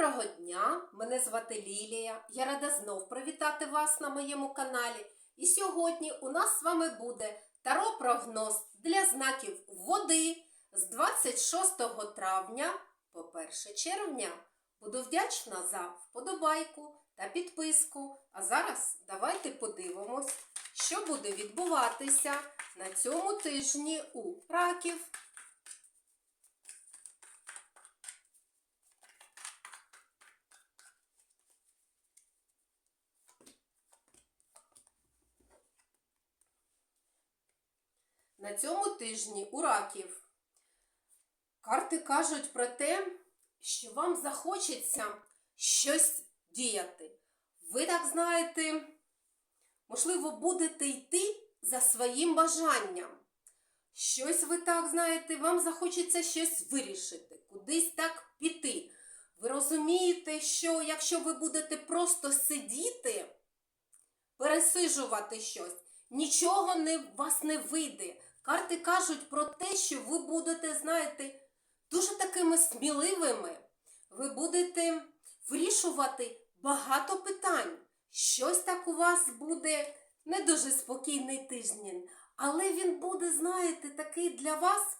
Доброго дня! Мене звати Лілія. Я рада знов привітати вас на моєму каналі. І сьогодні у нас з вами буде таро-прогноз для знаків води з 26 травня по 1 червня. Буду вдячна за вподобайку та підписку. А зараз давайте подивимось, що буде відбуватися на цьому тижні у раків. На цьому тижні у раків карти кажуть про те, що вам захочеться щось діяти. Ви так знаєте, можливо, будете йти за своїм бажанням. Щось ви так знаєте, вам захочеться щось вирішити, кудись так піти. Ви розумієте, що якщо ви будете просто сидіти, пересижувати щось, нічого не, вас не вийде. Карти кажуть про те, що ви будете, знаєте, дуже такими сміливими. Ви будете вирішувати багато питань. Щось так у вас буде не дуже спокійний тиждень, але він буде, знаєте, такий для вас,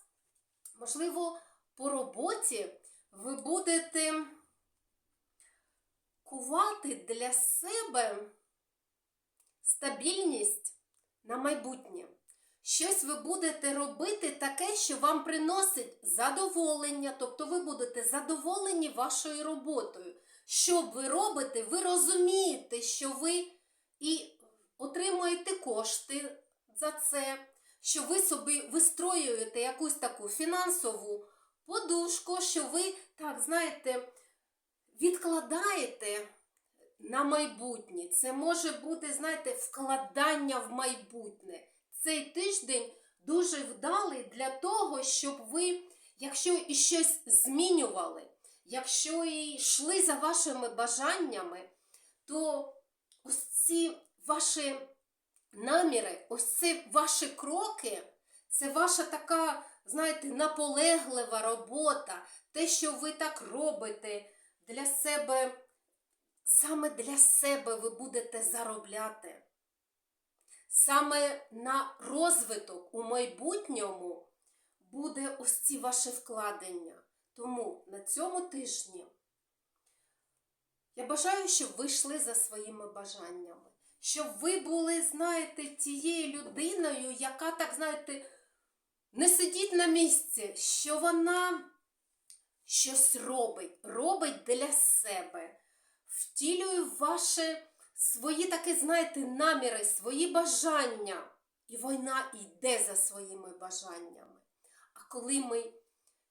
можливо, по роботі ви будете кувати для себе стабільність на майбутнє. Щось ви будете робити таке, що вам приносить задоволення, тобто ви будете задоволені вашою роботою. Що ви робите, ви розумієте, що ви і отримуєте кошти за це, що ви собі вистроюєте якусь таку фінансову подушку, що ви, так, знаєте, відкладаєте на майбутнє. Це може бути, знаєте, вкладання в майбутнє. Цей тиждень дуже вдалий для того, щоб ви, якщо і щось змінювали, якщо і йшли за вашими бажаннями, то ось ці ваші наміри, ось ці ваші кроки, це ваша така, знаєте, наполеглива робота, те, що ви так робите для себе, саме для себе ви будете заробляти. Саме на розвиток у майбутньому буде ось ці ваші вкладення. Тому на цьому тижні я бажаю, щоб ви йшли за своїми бажаннями. Щоб ви були, знаєте, тією людиною, яка, так, знаєте, не сидить на місці, що вона щось робить, робить для себе, втілює ваше свої такі, знаєте, наміри, свої бажання. І війна йде за своїми бажаннями. А коли ми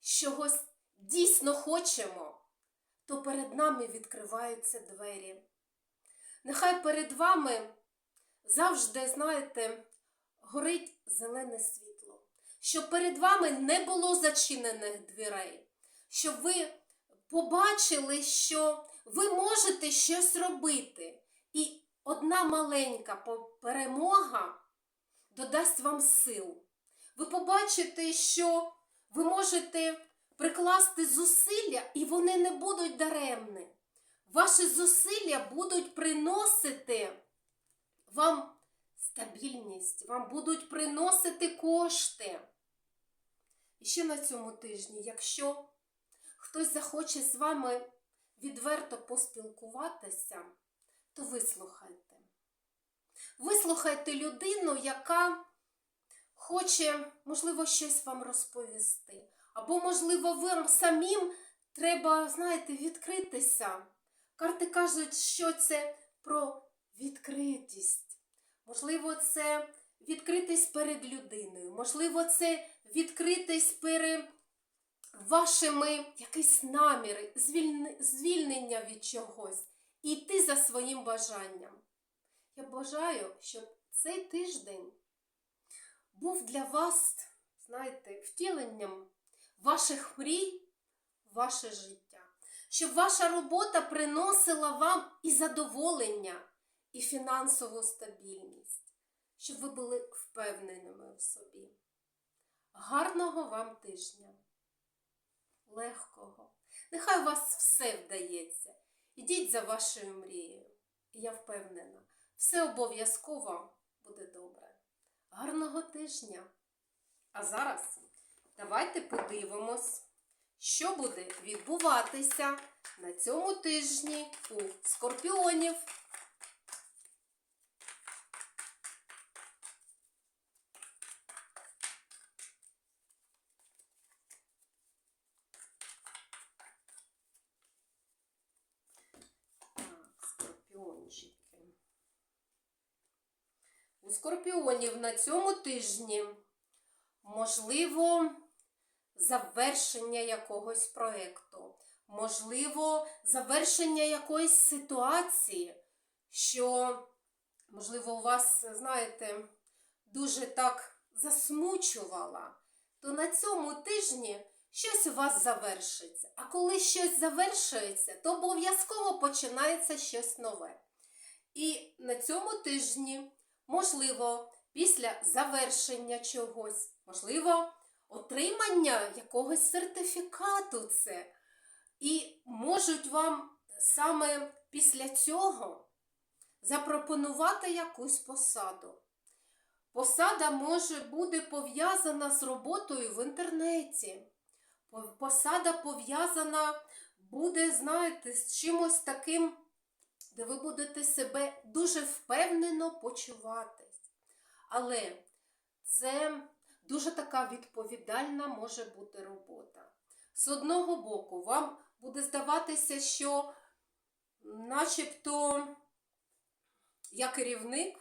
чогось дійсно хочемо, то перед нами відкриваються двері. Нехай перед вами завжди, знаєте, горить зелене світло, щоб перед вами не було зачинених дверей, щоб ви побачили, що ви можете щось робити. Одна маленька перемога додасть вам сил. Ви побачите, що ви можете прикласти зусилля, і вони не будуть даремні. Ваші зусилля будуть приносити вам стабільність, вам будуть приносити кошти. І ще на цьому тижні, якщо хтось захоче з вами відверто поспілкуватися, то вислухайте. Вислухайте людину, яка хоче, можливо, щось вам розповісти. Або, можливо, вам самим треба, знаєте, відкритися. Карти кажуть, що це про відкритість. Можливо, це відкритість перед людиною. Можливо, це відкритість перед вашими якісь наміри, звільнення від чогось і йти за своїм бажанням. Я бажаю, щоб цей тиждень був для вас, знаєте, втіленням ваших мрій, ваше життя. Щоб ваша робота приносила вам і задоволення, і фінансову стабільність, щоб ви були впевненими в собі. Гарного вам тижня, легкого, Нехай у вас все вдається. Ідіть за вашою мрією. Я впевнена, все обов'язково буде добре. Гарного тижня! А зараз давайте подивимось, що буде відбуватися на цьому тижні у скорпіонів. Так, скорпіончики. Скорпіонів на цьому тижні можливо завершення якогось проєкту, можливо, завершення якоїсь ситуації, що, можливо, у вас, знаєте, дуже так засмучувала, то на цьому тижні щось у вас завершиться. А коли щось завершується, то обов'язково починається щось нове. І на цьому тижні, можливо, після завершення чогось, можливо, отримання якогось сертифікату це. І можуть вам саме після цього запропонувати якусь посаду. Посада може бути пов'язана з роботою в інтернеті. Посада пов'язана буде, знаєте, з чимось таким, де ви будете себе дуже впевнено почуватись. Але це дуже така відповідальна може бути робота. З одного боку, вам буде здаватися, що начебто я керівник,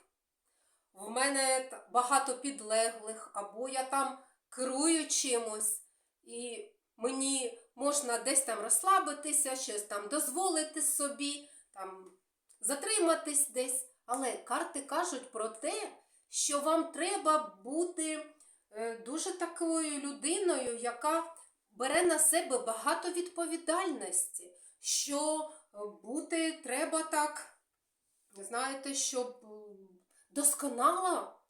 в мене багато підлеглих, або я там керую чимось, і мені можна десь там розслабитися, щось там дозволити собі, там затриматись десь. Але карти кажуть про те, що вам треба бути е, дуже такою людиною, яка бере на себе багато відповідальності, що е, бути треба так, знаєте, щоб досконало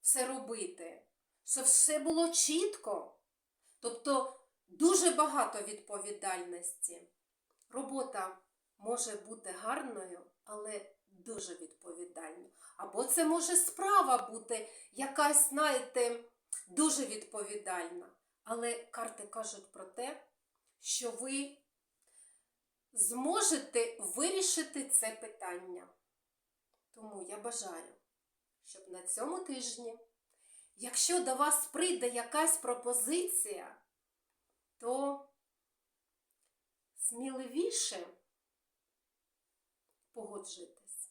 все робити, щоб все було чітко. Тобто дуже багато відповідальності. Робота може бути гарною, але дуже відповідальною. Або це може справа бути якась, знаєте, дуже відповідальна. Але карти кажуть про те, що ви зможете вирішити це питання. Тому я бажаю, щоб на цьому тижні, якщо до вас прийде якась пропозиція, то сміливіше погоджуйтесь.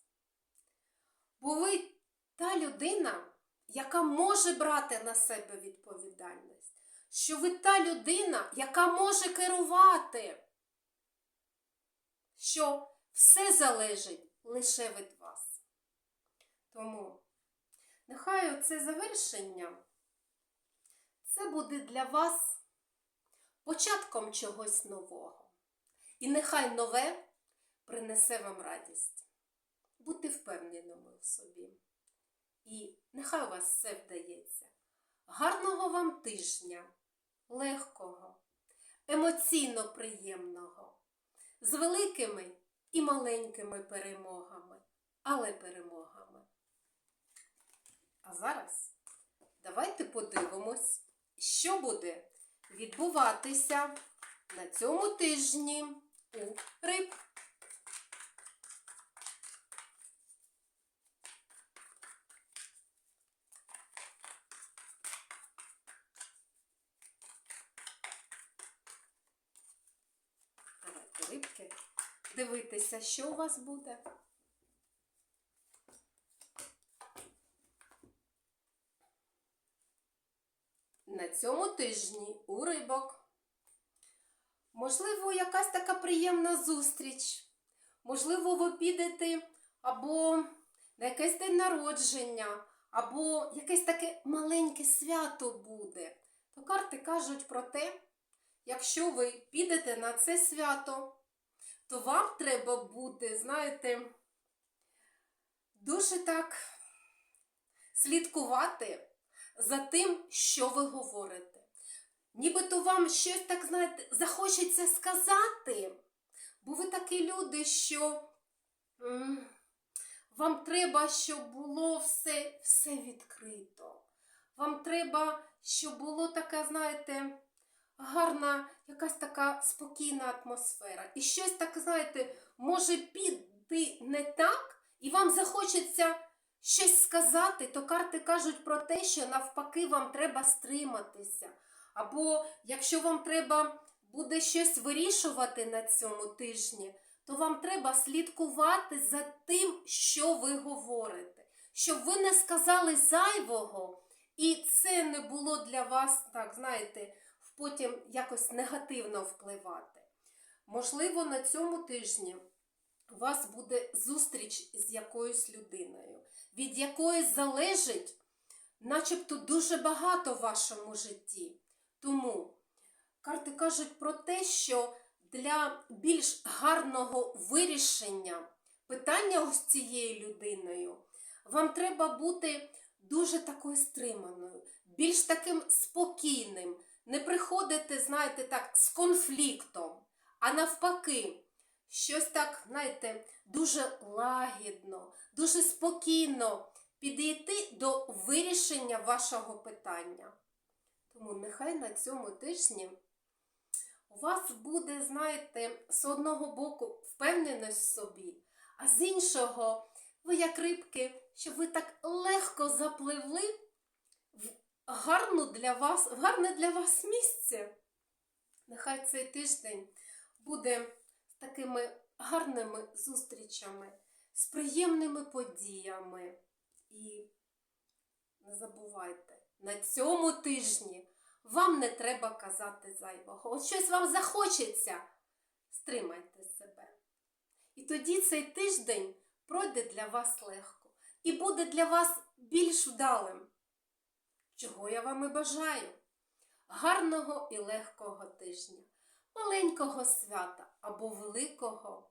Бо ви та людина, яка може брати на себе відповідальність, що ви та людина, яка може керувати, що все залежить лише від вас. Тому нехай оце завершення це буде для вас початком чогось нового. І нехай нове принесе вам радість. Будьте впевненими в собі. І нехай у вас все вдається. Гарного вам тижня, легкого, емоційно приємного, з великими і маленькими перемогами, але перемогами. А зараз давайте подивимось, що буде відбуватися на цьому тижні у риб. Давайте рибки дивитися, що у вас буде. На цьому тижні у рибок. Можливо, якась така приємна зустріч. Можливо, ви підете або на якийсь день народження, або якесь таке маленьке свято буде. То карти кажуть про те, якщо ви підете на це свято, то вам треба бути, знаєте, дуже так слідкувати за тим, що ви говорите. нібито вам щось так, знаєте, захочеться сказати. Бо ви такі люди, що вам треба, щоб було все, все відкрито. Вам треба, щоб було така, знаєте, гарна, якась така спокійна атмосфера. І щось так, знаєте, може піти не так, і вам захочеться щось сказати, то карти кажуть про те, що навпаки вам треба стриматися. Або якщо вам треба буде щось вирішувати на цьому тижні, то вам треба слідкувати за тим, що ви говорите, щоб ви не сказали зайвого, і це не було для вас, так, знаєте, потім якось негативно впливати. Можливо, на цьому тижні у вас буде зустріч з якоюсь людиною, від якої залежить, начебто, дуже багато в вашому житті. Тому карти кажуть про те, що для більш гарного вирішення питання з цією людиною вам треба бути дуже такою стриманою, більш таким спокійним, не приходити, знаєте, так, з конфліктом, а навпаки, щось так, знаєте, дуже лагідно, дуже спокійно підійти до вирішення вашого питання. Тому нехай на цьому тижні у вас буде, знаєте, з одного боку впевненість в собі, а з іншого, ви як рибки, що ви так легко запливли гарну для вас, гарне для вас місце. Нехай цей тиждень буде з такими гарними зустрічами, з приємними подіями. І не забувайте, на цьому тижні вам не треба казати зайвого. От щось вам захочеться, стримайте себе. І тоді цей тиждень пройде для вас легко і буде для вас більш вдалим. Чого я вам і бажаю? Гарного і легкого тижня, маленького свята або великого,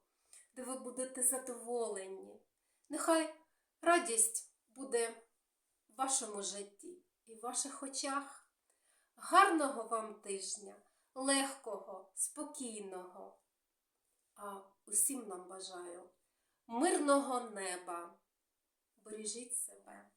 де ви будете задоволені. Нехай радість буде в вашому житті і в ваших очах. Гарного вам тижня, легкого, спокійного. А усім нам бажаю мирного неба. Бережіть себе.